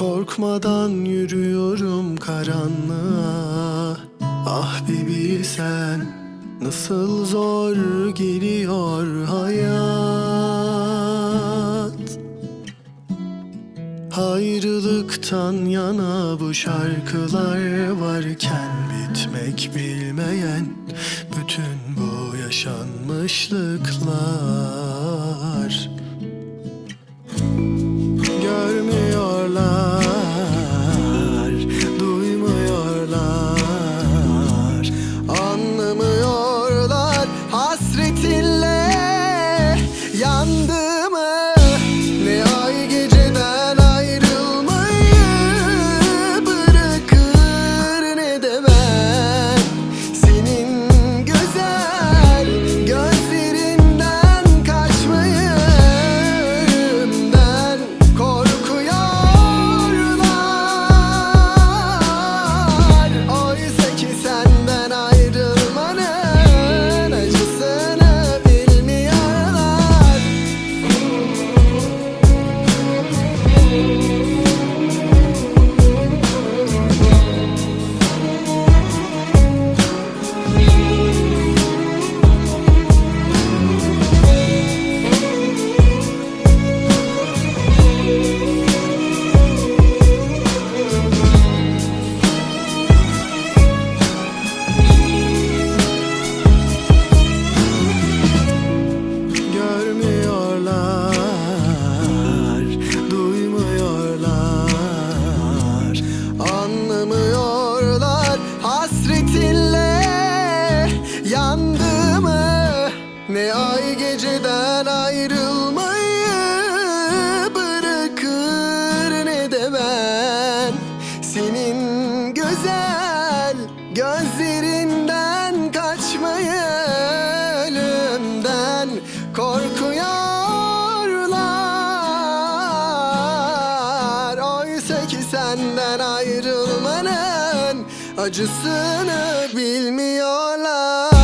Korkmadan yürüyorum karanlığa. Ah bir bilsen nasıl zor geliyor hayat. Ayrılıktan yana bu şarkılar varken bitmek bilmeyen bütün bu yaşanmışlıklar ne ay geceden ayrılmayı bırakır ne de ben. Senin güzel gözlerinden kaçmayı ölümden korkuyorlar. Oysa ki senden ayrılmanın acısını bilmiyorlar